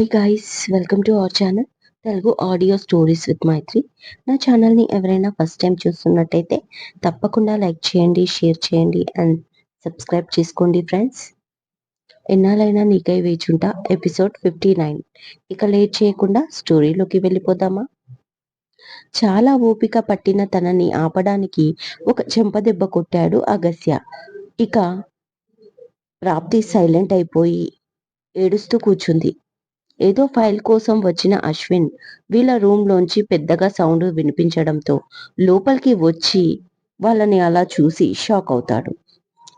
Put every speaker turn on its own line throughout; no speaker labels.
Guys welcome to our channel Telugu audio stories with Maitri నా ఛానల్ని ఎవరైనా first time చూస్తున్నట్టయితే తప్పకుండా లైక్ చేయండి షేర్ చేయండి అండ్ సబ్స్క్రైబ్ చేసుకోండి ఫ్రెండ్స్ ఎన్నాళ్ళైనా నీకై వేచుంటా ఎపిసోడ్ ఫిఫ్టీ నైన్ ఇక లేట్ చేయకుండా స్టోరీలోకి వెళ్ళిపోదామా? చాలా ఓపిక పట్టిన తనని ఆపడానికి ఒక చెంపదెబ్బ కొట్టాడు అగస్య. ఇక ప్రాప్తి సైలెంట్ అయిపోయి ఏడుస్తూ కూర్చుంది. ఏదో ఫైల్ కోసం వచ్చిన అశ్విన్ వీళ్ళ రూమ్ లోంచి పెద్దగా సౌండ్ వినిపించడంతో లోపలికి వచ్చి వాళ్ళని అలా చూసి షాక్ అవుతాడు.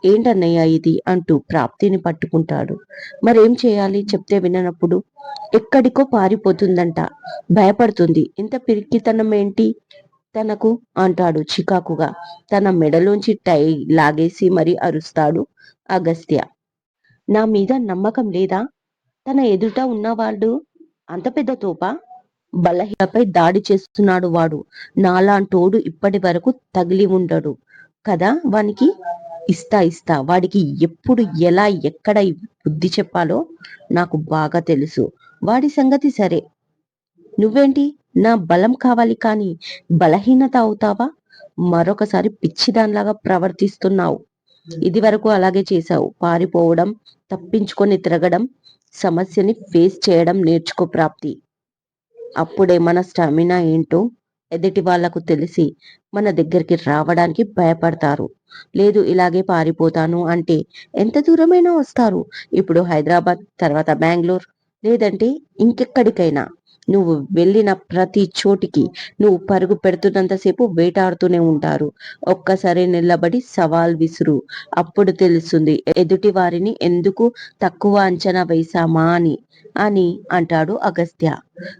ఏంటన్నయ్య ఇది? అంటూ ప్రాప్తిని పట్టుకుంటాడు. మరేం చేయాలి? చెప్తే విననప్పుడు ఎక్కడికో పారిపోతుందంట. భయపడుతుంది. ఇంత పిరికితనం ఏంటి తనకు? అంటాడు చికాకుగా. తన మెడలోంచి టై లాగేసి మరి అరుస్తాడు అగస్త్య. నా మీద నమ్మకం లేదా? తన ఎదుట ఉన్నవాడు అంత పెద్ద తోప? బలహీనపై దాడి చేస్తున్నాడు వాడు. నాలాంటోడు ఇప్పటి వరకు తగిలి ఉండడు. కదా వానికి? ఇస్తా ఇస్తా. వాడికి ఎప్పుడు ఎలా ఎక్కడ బుద్ధి చెప్పాలో నాకు బాగా తెలుసు. వాడి సంగతి సరే. నువ్వేంటి? నా బలం కావాలి కానీ బలహీనత అవుతావా? మరొకసారి పిచ్చిదానిలాగా ప్రవర్తిస్తున్నావు. ఇది వరకు అలాగే చేశావు. పారిపోవడం తప్పించుకొని తిరగడం సమస్యని ఫేస్ చేయడం నేర్చుకో ప్రాప్తి. అప్పుడే మన స్టామినా ఏంటో ఎదుటి వాళ్ళకు తెలిసి మన దగ్గరికి రావడానికి భయపడతారు. లేదు ఇలాగే పారిపోతాను అంటే ఎంత దూరమైనా వస్తారు. ఇప్పుడు హైదరాబాద్ తర్వాత బెంగళూరు లేదంటే ఇంకెక్కడికైనా. నువ్వు వెళ్ళిన ప్రతి చోటికి నువ్వు పరుగు పెడుతున్నంతసేపు వేటాడుతూనే ఉంటారు. ఒక్కసారి నిలబడి సవాల్ విసురు. అప్పుడు తెలుస్తుంది ఎదుటి వారిని ఎందుకు తక్కువ అంచనా వేశామా అని అని అంటాడు అగస్త్య.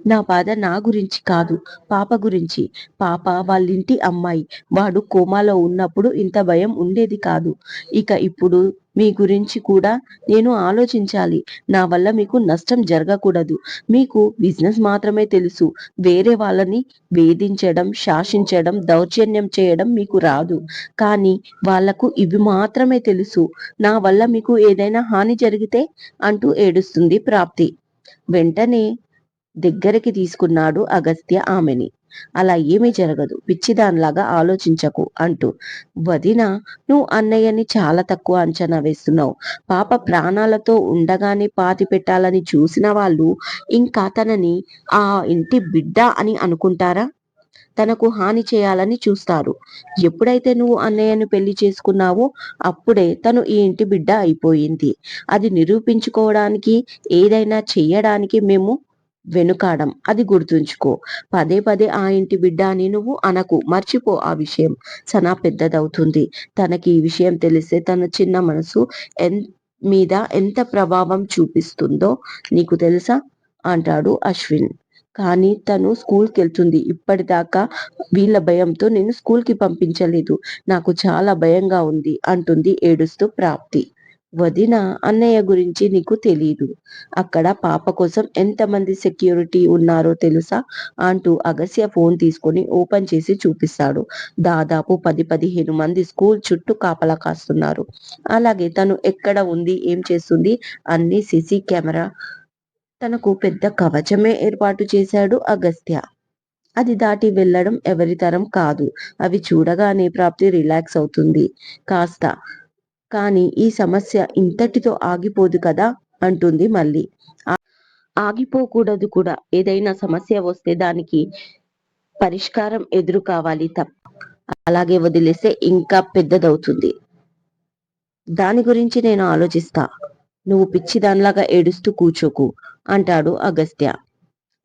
నా బాధ నా గురించి కాదు పాప గురించి. పాప వాళ్ళింటి అమ్మాయి. వాడు కోమాలో ఉన్నప్పుడు ఇంత భయం ఉండేది కాదు. ఇక ఇప్పుడు మీ గురించి కూడా నేను ఆలోచించాలి. నా వల్ల మీకు నష్టం జరగకూడదు. మీకు బిజినెస్ మాత్రమే తెలుసు. వేరే వాళ్ళని వేధించడం శాసించడం దౌర్జన్యం చేయడం మీకు రాదు. కానీ వాళ్ళకు ఇవి మాత్రమే తెలుసు. నా వల్ల మీకు ఏదైనా హాని జరిగితే అంటూ ఏడుస్తుంది ప్రాప్తి. వెంటనే దగ్గరికి తీసుకున్నాడు అగస్త్య ఆమెని. అలా ఏమీ జరగదు. పిచ్చిదానిలాగా ఆలోచించకు అంటూ. వదిన నువ్వు అన్నయ్యని చాలా తక్కువ అంచనా వేస్తున్నావు. పాప ప్రాణాలతో ఉండగానే పాతి పెట్టాలని చూసిన వాళ్ళు ఇంకా తనని ఆ ఇంటి బిడ్డ అని అనుకుంటారా? తనకు హాని చేయాలని చూస్తారు. ఎప్పుడైతే నువ్వు అన్నయ్యను పెళ్ళి చేసుకున్నావో అప్పుడే తను ఈ ఇంటి బిడ్డ అయిపోయింది. అది నిరూపించుకోవడానికి ఏదైనా చెయ్యడానికి మేము వెనుకాడం. అది గుర్తుంచుకో. పదే పదే ఆ ఇంటి బిడ్డ అని నువ్వు అనకు. మర్చిపో ఆ విషయం. సనా పెద్దదవుతుంది. తనకి ఈ విషయం తెలిస్తే తన చిన్న మనసు ఎన్ మీద ఎంత ప్రభావం చూపిస్తుందో నీకు తెలుసా? అంటాడు అశ్విన్. కానీ తను స్కూల్కి వెళ్తుంది ఇప్పటిదాకా వీళ్ళ భయంతో నేను స్కూల్కి పంపించలేదు. నాకు చాలా భయంగా ఉంది అంటుంది ఏడుస్తూ ప్రాప్తి. వదిన అన్నయ్య గురించి నీకు తెలియదు అక్కడ పాప కోసం ఎంతమంది సెక్యూరిటీ ఉన్నారో తెలుసా? అంటూ అగస్య ఫోన్ తీసుకొని ఓపెన్ చేసి చూపిస్తాడు. దాదాపు పది పదిహేను మంది స్కూల్ చుట్టూ కాపలా కాస్తున్నారు. అలాగే తను ఎక్కడ ఉంది ఏం చేస్తుంది అన్ని సిసి కెమెరా తనకు పెద్ద కవచమే ఏర్పాటు చేశాడు అగస్త్య. అది దాటి వెళ్ళడం ఎవరి తరం కాదు. అవి చూడగానే ప్రాప్తి రిలాక్స్ అవుతుంది. కాస్త కానీ ఈ సమస్య ఇంతటితో ఆగిపోదు కదా అంటుంది మళ్ళీ. ఆగిపోకూడదు కూడా. ఏదైనా సమస్య వస్తే దానికి పరిష్కారం ఎదురు కావాలి తప్ప. అలాగే వదిలేస్తే ఇంకా పెద్దదవుతుంది. దాని గురించి నేను ఆలోచిస్తా. నువ్వు పిచ్చి దానిలాగా ఏడుస్తూ కూర్చోకు అంటాడు అగస్త్య.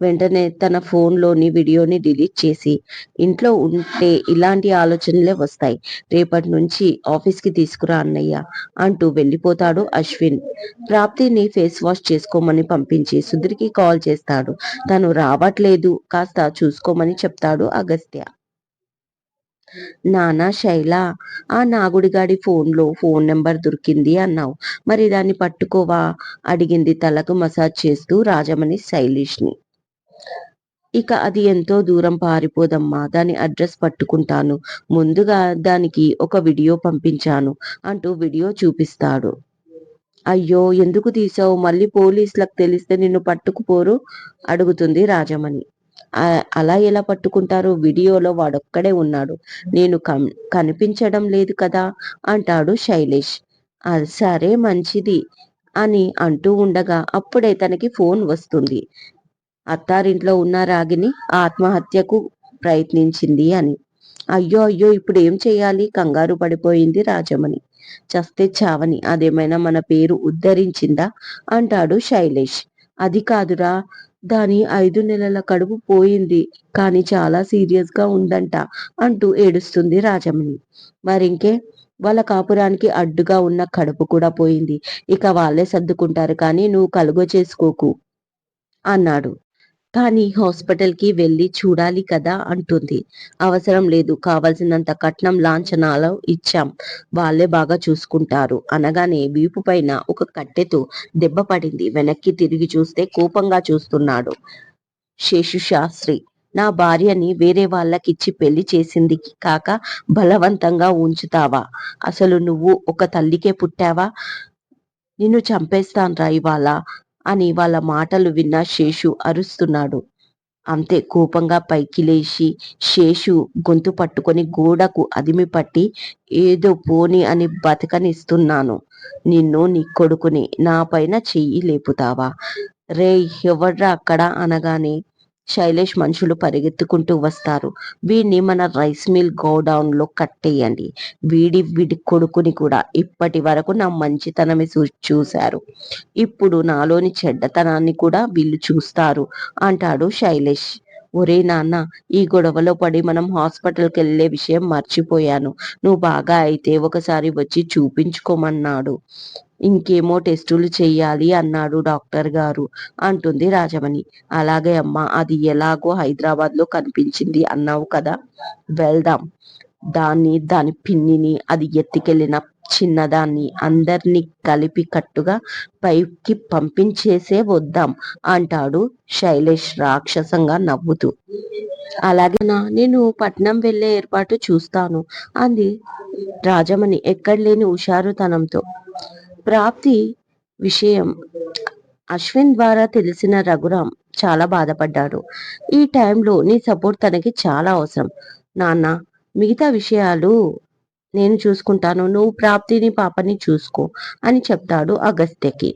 వెంటనే తన ఫోన్లోని వీడియోని డిలీట్ చేసి ఇంట్లో ఉంటే ఇలాంటి ఆలోచనలే వస్తాయి. రేపటి నుంచి ఆఫీస్కి తీసుకురా అన్నయ్య అంటూ వెళ్ళిపోతాడు అశ్విన్. ప్రాప్తిని ఫేస్ వాష్ చేసుకోమని పంపించి సుధీర్కి కాల్ చేస్తాడు. తను రావట్లేదు కాస్త చూసుకోమని చెప్తాడు అగస్త్య. నానా శైల ఆ నాగుడిగాడి ఫోన్లో ఫోన్ నెంబర్ దొరికింది అన్నావు. మరి దాన్ని పట్టుకోవా? అడిగింది తలకు మసాజ్ చేస్తూ రాజమణి శైలీష్ని. ఇక అది ఎంతో దూరం పారిపోదమ్మా దాని అడ్రస్ పట్టుకుంటాను. ముందుగా దానికి ఒక వీడియో పంపించాను అంటూ వీడియో చూపిస్తాడు. అయ్యో ఎందుకు తీసావు? మళ్ళీ పోలీసులకు తెలిస్తే నిన్ను పట్టుకుపోరు? అడుగుతుంది రాజమణి. అలా ఎలా పట్టుకుంటారు? వీడియోలో వాడొక్కడే ఉన్నాడు. నేను కం- కనిపించడం లేదు కదా అంటాడు శైలేష్. "అది సరే మంచిది అని అంటూ ఉండగా అప్పుడే తనకి ఫోన్ వస్తుంది. అత్తారింట్లో ఉన్న రాగిని ఆత్మహత్యకు ప్రయత్నించింది అని. అయ్యో అయ్యో ఇప్పుడు ఏం చేయాలి? కంగారు పడిపోయింది రాజమణి. చస్తే చావని. అదేమైనా మన పేరు ఉద్ధరించిందా? అంటాడు శైలేష్. అది కాదురా. దాని ఐదు నెలల కడుపు పోయింది. కానీ చాలా సీరియస్గా ఉందంట అంటూ ఏడుస్తుంది రాజమణి. మరింకే వాళ్ళ కాపురానికి అడ్డుగా ఉన్న కడుపు కూడా పోయింది. ఇక వాళ్ళే సర్దుకుంటారు కానీ నువ్వు కలుగ చేసుకోకు అన్నాడు. కానీ హాస్పిటల్కి వెళ్ళి చూడాలి కదా అంటుంది. అవసరం లేదు కావలసినంత కట్నం లాంఛనాలు ఇచ్చాం. వాళ్ళే బాగా చూసుకుంటారు. అనగానే వీపు పైన ఒక కట్టెతో దెబ్బ పడింది. వెనక్కి తిరిగి చూస్తే కోపంగా చూస్తున్నాడు శేషు శాస్త్రి నా భార్యని వేరే వాళ్ళకిచ్చి పెళ్ళి చేసింది కాక బలవంతంగా ఉంచుతావా? అసలు నువ్వు ఒక తల్లికే పుట్టావా? నిన్ను చంపేస్తాన్రా ఇవాళ. అని వాళ్ళ మాటలు విన్న శేషు అరుస్తున్నాడు. అంతే కోపంగా పైకి లేచి శేషు గొంతు పట్టుకొని గోడకు అదిమి పట్టి ఏదో పోని అని బతకనిస్తున్నాను. నిన్ను నీ కొడుకుని నా పైన చెయ్యి లేపుతావా? రే ఎవర్రా అక్కడ? అనగానే శైలేష్ మనుషులు పరిగెత్తుకుంటూ వస్తారు. వీడిని మన రైస్ మిల్ గోడౌన్లో కట్టేయండి. వీడి వీడి కొడుకుని కూడా ఇప్పటి వరకు నా మంచితనమే చూ చూశారు. ఇప్పుడు నాలోని చెడ్డతనాన్ని కూడా వీళ్ళు చూస్తారు. అంటాడు శైలేష్. ఒరే నాన్న ఈ గొడవలో పడి మనం హాస్పిటల్కి వెళ్ళే విషయం మర్చిపోయాను. నువ్వు బాగా అయితే ఒకసారి వచ్చి చూపించుకోమన్నాడు. ఇంకేమో టెస్టులు చెయ్యాలి అన్నాడు డాక్టర్ గారు అంటుంది రాజమణి. అలాగే అమ్మా అది ఎలాగో హైదరాబాద్లో కనిపించింది అన్నావు కదా. వెళ్దాం. దాన్ని దాని పిన్నిని అది ఎత్తికెళ్ళిన చిన్నదాన్ని అందరినీ కలిపి కట్టుగా పైకి పంపించేసే వద్దాం అంటాడు శైలేష్ రాక్షసంగా నవ్వుతూ. అలాగేనా నేను పట్నం వెళ్ళే ఏర్పాటు చూస్తాను అంది రాజమణి ఎక్కడ లేని హుషారుతనంతో. ప్రాప్తి విషయం. అశ్విన్ ద్వారా తెలిసిన రఘురాం చాలా బాధపడ్డాడు. ఈ టైంలో నీ సపోర్ట్ తనకి చాలా అవసరం. నాన్న మిగతా విషయాలు నేను చూసుకుంటాను. నువ్వు ప్రాప్తిని పాపని చూసుకో అని చెప్తాడు అగస్త్యకి.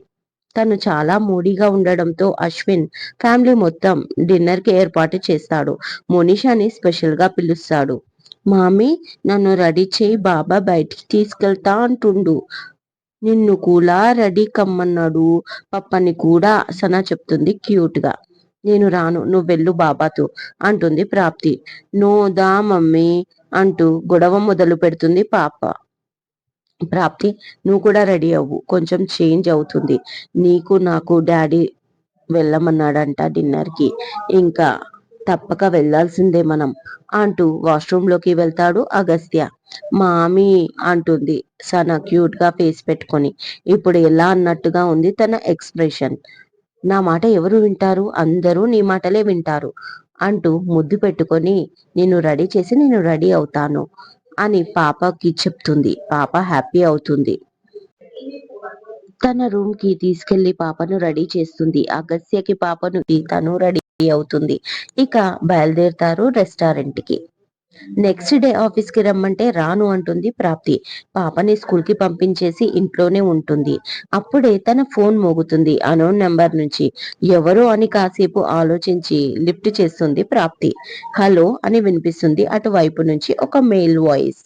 తను చాలా మూడీగా ఉండడంతో అశ్విన్ ఫ్యామిలీ మొత్తం డిన్నర్కి ఏర్పాటు చేస్తాడు. మోనిషాని స్పెషల్గా పిలుస్తాడు. మామీ నన్ను రెడీ చేయి బాబా బయటికి తీసుకెళ్తా అంటుండు. నిన్ను కూడా రెడీ కమ్మన్నాడు. పప్పని కూడా సన చెప్తుంది క్యూట్గా నేను రాను నువ్వు వెళ్ళు బాబాతో అంటుంది ప్రాప్తి. నో దా మమ్మీ అంటూ గొడవ మొదలు పెడుతుంది పాప. ప్రాప్తి నువ్వు కూడా రెడీ అవ్వు కొంచెం చేంజ్ అవుతుంది. నీకు నాకు డాడీ వెళ్ళమన్నాడంట డిన్నర్కి. ఇంకా తప్పక వెళ్ళాల్సిందే మనం అంటూ వాష్రూమ్లోకి వెళ్తాడు అగస్త్య. మామీ అంటుంది సన క్యూట్గా ఫేస్ పెట్టుకొని. ఇప్పుడు ఎలా అన్నట్టుగా ఉంది తన ఎక్స్ప్రెషన్. నా మాట ఎవరు వింటారు? అందరూ నీ మాటలే వింటారు అంటూ ముద్దు పెట్టుకొని నేను రెడీ చేసి నేను రెడీ అవుతాను అని పాపకి చెప్తుంది. పాప హ్యాపీ అవుతుంది. తన రూమ్కి తీసుకెళ్ళి పాపను రెడీ చేస్తుంది. అగస్యకి పాపను తను రెడీ అవుతుంది. ఇక బయలుదేరుతారు రెస్టారెంట్కి నెక్స్ట్ డే ఆఫీస్కి రమ్మంటే రాను అంటుంది ప్రాప్తి. పాపని స్కూల్కి పంపించేసి ఇంట్లోనే ఉంటుంది. అప్పుడే తన ఫోన్ మోగుతుంది అనోన్ నెంబర్ నుంచి. ఎవరు అని కాసేపు ఆలోచించి లిఫ్ట్ చేస్తుంది ప్రాప్తి. హలో అని వినిపిస్తుంది అటువైపు నుంచి ఒక మెయిల్ వాయిస్.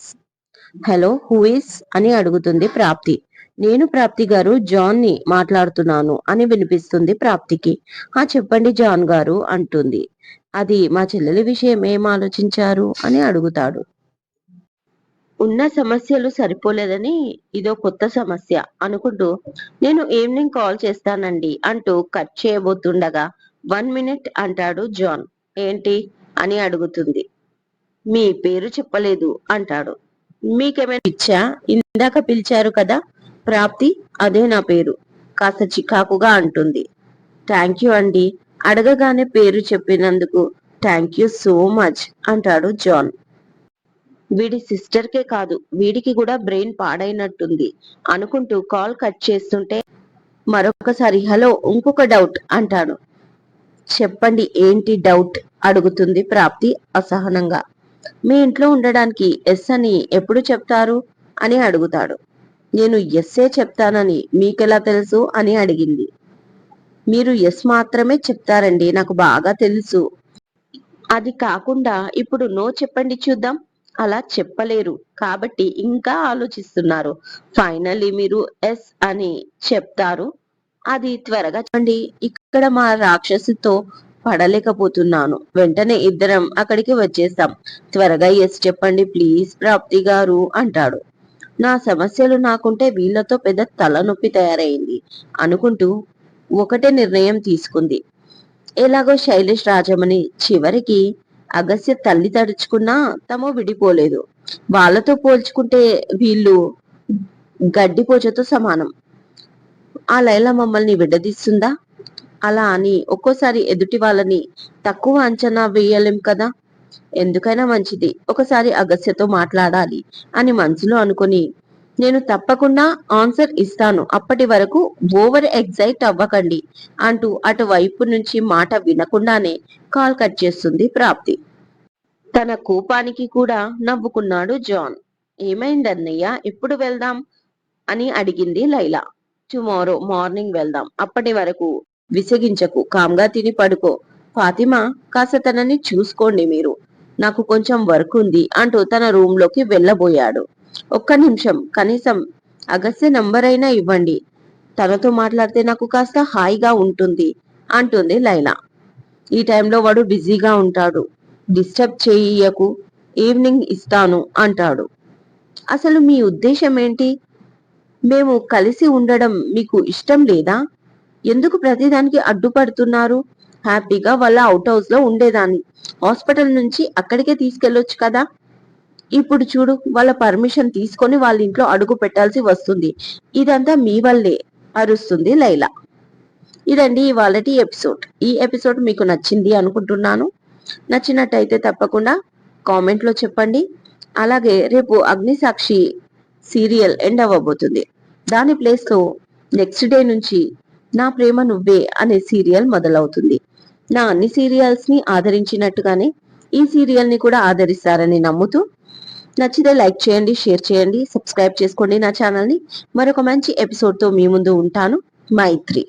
హలో హూఇస్ అని అడుగుతుంది ప్రాప్తి. నేను ప్రాప్తి గారు జాన్ని మాట్లాడుతున్నాను అని వినిపిస్తుంది ప్రాప్తికి. ఆ చెప్పండి జాన్ గారు అంటుంది. అది మా చెల్లెలి విషయం ఏం ఆలోచించారు? అని అడుగుతాడు. ఉన్న సమస్యలు సరిపోలేదని ఇదో కొత్త సమస్య అనుకుంటూ నేను ఈవినింగ్ కాల్ చేస్తానండి అంటూ కట్ చేయబోతుండగా వన్ మినిట్ అంటాడు జాన్. ఏంటి? అని అడుగుతుంది. మీ పేరు చెప్పలేదు అంటాడు. మీకేమైనా ఇచ్చా ఇందాక పిలిచారు కదా? ప్రాప్తి అదే నా పేరు. కాస్త చికాకుగా అంటుంది. థ్యాంక్ యూ అండి. అడగగానే పేరు చెప్పినందుకు థ్యాంక్ యూ సో మచ్ అంటాడు జాన్. వీడి సిస్టర్కే కాదు వీడికి కూడా బ్రెయిన్ పాడైనట్టుంది. అనుకుంటూ కాల్ కట్ చేస్తుంటే మరొకసారి హలో ఇంకొక డౌట్ అంటాడు. చెప్పండి ఏంటి డౌట్? అడుగుతుంది ప్రాప్తి అసహనంగా. మీ ఇంట్లో ఉండడానికి ఎస్ అని ఎప్పుడు చెప్తారు? అని అడుగుతాడు. నేను ఎస్సే చెప్తానని మీకెలా తెలుసు అని అడిగింది. మీరు ఎస్ మాత్రమే చెప్తారండి నాకు బాగా తెలుసు. అది కాకుండా ఇప్పుడు నో చెప్పండి చూద్దాం. అలా చెప్పలేరు కాబట్టి ఇంకా ఆలోచిస్తున్నారు. ఫైనల్లీ మీరు ఎస్ అని చెప్తారు. అది త్వరగా చెప్పండి. ఇక్కడ మా రాక్షసితో పడలేకపోతున్నాను. వెంటనే ఇద్దరం అక్కడికి వచ్చేస్తాం. త్వరగా ఎస్ చెప్పండి ప్లీజ్ ప్రాప్తి గారు అంటాడు. నా సమస్యలు నాకుంటే వీళ్ళతో పెద్ద తలనొప్పి తయారైంది అనుకుంటూ ఒకటే నిర్ణయం తీసుకుంది. ఎలాగో శైలేష్ రాజమని చివరికి అగస్య తల్లి తడుచుకున్నా తమ విడిపోలేదు. వాళ్ళతో పోల్చుకుంటే వీళ్ళు గడ్డిపోచతో సమానం. ఆ లైల మమ్మల్ని విడదీస్తుందా? అలా అని ఒక్కోసారి ఎదుటి వాళ్ళని తక్కువ అంచనా వేయలేం కదా? ఎందుకైనా మంచిది. ఒకసారి అగస్యతో మాట్లాడాలి అని మనసులో అనుకుని నేను తప్పకుండా ఆన్సర్ ఇస్తాను. అప్పటి వరకు ఓవర్ ఎగ్జైట్ అవ్వకండి అంటూ అటువైపు నుంచి మాట వినకుండానే కాల్ కట్ చేస్తుంది ప్రాప్తి. తన కోపానికి కూడా నవ్వుకున్నాడు జాన్. ఏమైంది అన్నయ్య ఎప్పుడు వెళ్దాం అని అడిగింది లైలా. టుమారో మార్నింగ్ వెళ్దాం. అప్పటి వరకు విసిగించకు. కామ్గా తిని పడుకో. ఫాతిమా కాస్త తనని చూసుకోండి మీరు. నాకు కొంచెం వర్క్ ఉంది అంటూ తన రూమ్లోకి వెళ్ళబోయాడు. ఒక్క నిమిషం కనీసం అగస్య నంబర్ అయినా ఇవ్వండి. తనతో మాట్లాడితే నాకు కాస్త హాయిగా ఉంటుంది అంటుంది లైలా. ఈ టైంలో వాడు బిజీగా ఉంటాడు. డిస్టర్బ్ చేయకు ఈవినింగ్ ఇస్తాను అంటాడు. అసలు మీ ఉద్దేశం ఏంటి? మేము కలిసి ఉండడం మీకు ఇష్టం లేదా? ఎందుకు ప్రతిదానికి అడ్డుపడుతున్నారు? హ్యాపీగా వాళ్ళ అవుట్ హౌస్లో ఉండేదాన్ని. హాస్పిటల్ నుంచి అక్కడికే తీసుకెళ్ళొచ్చు కదా? ఇప్పుడు చూడు వాళ్ళ పర్మిషన్ తీసుకొని వాళ్ళ ఇంట్లో అడుగు పెట్టాల్సి వస్తుంది. ఇదంతా మీ వల్లే అరుస్తుంది లైలా. ఇదండి ఇవాళటి ఎపిసోడ్. ఈ ఎపిసోడ్ మీకు నచ్చింది అనుకుంటున్నాను. నచ్చినట్టయితే తప్పకుండా కామెంట్లో చెప్పండి. అలాగే రేపు అగ్నిసాక్షి సీరియల్ ఎండ్ అవ్వబోతుంది. దాని ప్లేస్లో నెక్స్ట్ డే నుంచి నా ప్రేమ నువ్వే అనే సీరియల్ మొదలవుతుంది. నా అన్ని సీరియల్స్ని ఆదరించినట్టుగానే ఈ సీరియల్ని కూడా ఆదరిస్తారని నమ్ముతూ నచ్చితే లైక్ చేయండి షేర్ చేయండి సబ్స్క్రైబ్ చేసుకోండి నా ఛానల్ని. మరొక మంచి ఎపిసోడ్తో మీ ముందు ఉంటాను. మైత్రి.